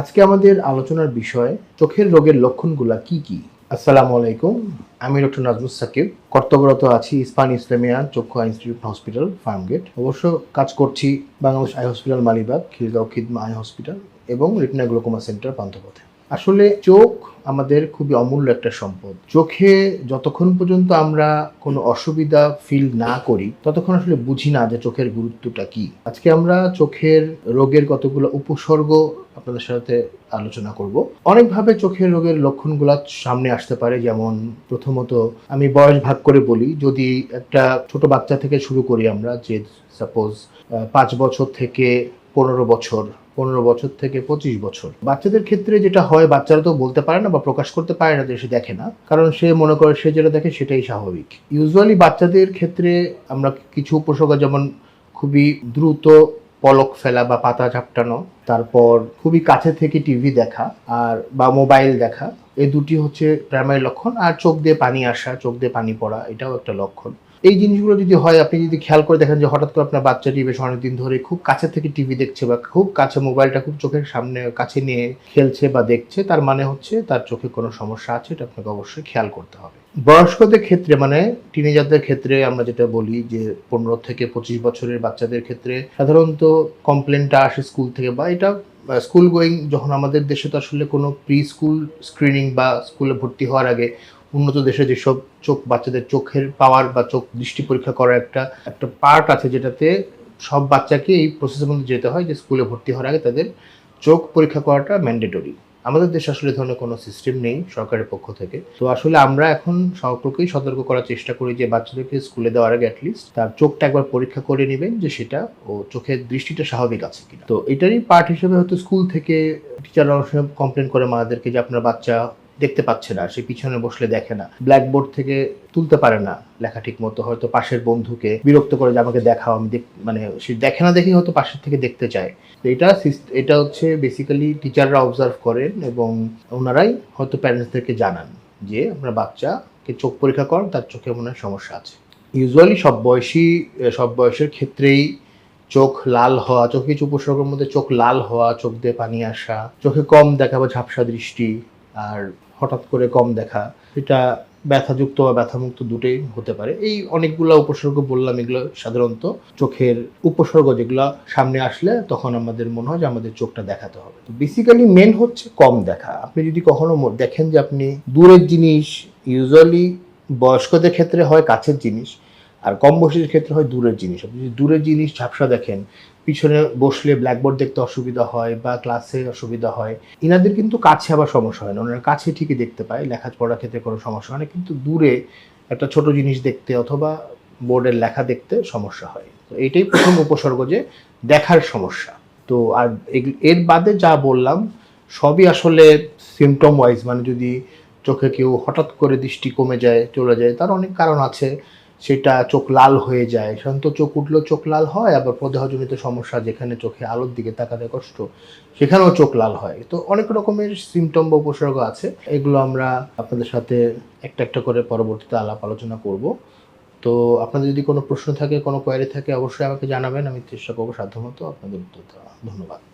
আজকে আমাদের আলোচনার বিষয়, চোখের রোগের লক্ষণগুলা কি কি? আসসালামু আলাইকুম, আমি ডক্টর নাজমুস সাকিব, কর্তব্যরত আছি ইসপান ইসলামিয়া চক্ষু ইনস্টিটিউট হসপিটাল, ফার্মগেট। অবশ্য কাজ করছি Bangladesh eye hospital Malibagh, Khilgaon Khidma eye hospital এবং রিটনা গ্লোকোমা সেন্টার পান্থপথে। আসলে চোখ আমাদের খুবই অমূল্য একটা সম্পদ। চোখে যতক্ষণ পর্যন্ত আমরা কোনো অসুবিধা ফিল না করি, ততক্ষণ আসলে বুঝি না যে চোখের গুরুত্বটা কি। আজকে আমরা চোখের রোগের কতগুলো উপসর্গ আপনাদের সাথে আলোচনা করব। অনেকভাবে চোখের রোগের লক্ষণগুলো সামনে আসতে পারে, যেমন প্রথমত আমি বয়স ভাগ করে বলি, যদি একটা ছোট বাচ্চা থেকে শুরু করি আমরা, যে সাপোজ পাঁচ বছর থেকে পনেরো বছর পনেরো বছর থেকে পঁচিশ বছর। বাচ্চাদের ক্ষেত্রে যেটা হয়, বাচ্চারা তো বলতে পারে না বা প্রকাশ করতে পারে না যে সে দেখে না। কারণ সে মনে করে সে যেটা দেখে সেটাই স্বাভাবিক। ইউজুয়ালি বাচ্চাদের ক্ষেত্রে আমরা কিছু উপসর্গ যেমন খুবই দ্রুত পলক ফেলা বা পাতা ঝাপটানো, তারপর খুবই কাছে থেকে টিভি দেখা আর বা মোবাইল দেখা এই দুটি হচ্ছে প্রাইমারি লক্ষণ। আর চোখ দিয়ে পানি আসা, চোখ দিয়ে পানি পড়া, এটাও একটা লক্ষণ। এই জিনিসগুলো যদি হয়, আপনি যদি খেয়াল করে দেখেন যে হঠাৎ করে আপনার বাচ্চাটি বেশ অনেকদিন ধরে খুব কাছে থেকে টিভি দেখছে বা খুব কাছে মোবাইলটা খুব চোখের সামনে, কাছে নিয়ে খেলছে বা দেখছে, তার মানে হচ্ছে তার চোখে কোনো সমস্যা আছে, এটা আপনাকে অবশ্যই খেয়াল করতে হবে। বয়স্কদের ক্ষেত্রে মানে টিনেজারদের ক্ষেত্রে আমরা যেটা বলি যে পনেরো থেকে পঁচিশ বছরের বাচ্চাদের ক্ষেত্রে সাধারণত কমপ্লেনটা আসে স্কুল থেকে বা এটা স্কুল গোয়িং যখন আমাদের দেশে তো আসলে কোনো প্রি স্কুল স্ক্রিনিং বা স্কুলে ভর্তি হওয়ার আগে উন্নত দেশে যেসব চোখ, বাচ্চাদের চোখের পাওয়ার বা চোখ দৃষ্টি পরীক্ষা করার একটা একটা পার্ট আছে যেটাতে সব বাচ্চাকে এই প্রসেসের মধ্যে যেতে হয় যে স্কুলে ভর্তি হওয়ার আগে তাদের চোখ পরীক্ষা করাটা ম্যান্ডেটরি আমাদের দেশে আসলে ধরনের কোনো সিস্টেম নেই সরকারের পক্ষ থেকে। তো আসলে আমরা এখন সকলকেই সতর্ক করার চেষ্টা করি যে বাচ্চাদেরকে স্কুলে দেওয়ার আগে অ্যাটলিস্ট তার চোখটা একবার পরীক্ষা করে নেবেন যে সেটা ও চোখের দৃষ্টিটা স্বাভাবিক আছে কিনা। তো এটারই পার্ট হিসেবে হয়তো স্কুল থেকে টিচাররা অনেক সময় কমপ্লেন করে মাদেরকে যে আপনার বাচ্চা দেখতে পাচ্ছে না, সে পিছনে বসলে দেখে না। ব্ল্যাকবোর্ড থেকে তুলতে পারে না লেখা ঠিক মতো হয়তো পাশের বন্ধুকে বিরক্ত করে যে আমাকে দেখাও, আমি মানে সে দেখে না দেখেই হয়তো পাশের থেকে দেখতে চায়। তো এটা এটা হচ্ছে বেসিক্যালি টিচাররা অবজার্ভ করেন এবং ওনারাই হয়তো প্যারেন্টসদেরকে জানান যে আপনার বাচ্চাকে চোখ পরীক্ষা করেন তার চোখে মনে হয় সমস্যা আছে। ইউজুয়ালি সব বয়সী, সব বয়সের ক্ষেত্রেই চোখ লাল হওয়া, চোখে কিছু উপসর্গের মধ্যে চোখ লাল হওয়া, চোখ দিয়ে পানি আসা, চোখে কম দেখা বা ঝাপসা দৃষ্টি, আর হঠাৎ করে কম দেখা, এটা ব্যথাযুক্ত বা ব্যথামুক্ত দুটোই হতে পারে। এই অনেকগুলো উপসর্গ বললাম, এগুলো সাধারণত চোখের উপসর্গ যেগুলো সামনে আসলে তখন আমাদের মনে হয় যে আমাদের চোখটা দেখাতে হবে। তো বেসিক্যালি মেন হচ্ছে কম দেখা। আপনি যদি কখনো দেখেন যে আপনি দূরের জিনিস ইউজুয়ালি বয়স্কদের ক্ষেত্রে হয় কাছের জিনিস আর কম বয়সীদের ক্ষেত্রে হয় দূরের জিনিস। আপনি যদি দূরের জিনিস ঝাপসা দেখেন, পিছনে বসলে ব্ল্যাকবোর্ড দেখতে অসুবিধা হয় বা ক্লাসে অসুবিধা হয় ইনাদের কিন্তু কাছে আবার সমস্যা হয় না। ওনারা কাছে ঠিকই দেখতে পায় লেখাপড়ার ক্ষেত্রে কোনো সমস্যা হয় না, কিন্তু দূরে একটা ছোট জিনিস দেখতে অথবা বোর্ডের লেখা দেখতে সমস্যা হয়। তো এইটাই প্রথম উপসর্গ যে দেখার সমস্যা। তো আর এর বাদে যা বললাম, সবই আসলে সিমটম ওয়াইজ মানে যদি চোখে কেউ হঠাৎ করে দৃষ্টি কমে যায়, চলে যায়, তার অনেক কারণ আছে। সেটা চোখ লাল হয়ে যায়। সাধারণত চোখ উঠলেও চোখ লাল হয়, আবার প্রদাহজনিত সমস্যা যেখানে চোখে আলোর দিকে তাকাতে কষ্ট, সেখানেও চোখ লাল হয়। তো অনেক রকমের সিমটম বা উপসর্গ আছে। এগুলো আমরা আপনাদের সাথে একটা একটা করে পরবর্তীতে আলাপ আলোচনা করব। তো আপনাদের যদি কোনো প্রশ্ন থাকে, কোনো কোয়ারি থাকে, অবশ্যই আমাকে জানাবেন। আমি চেষ্টা করব সাধ্যমতো আপনাদের উত্তর দেওয়া ধন্যবাদ।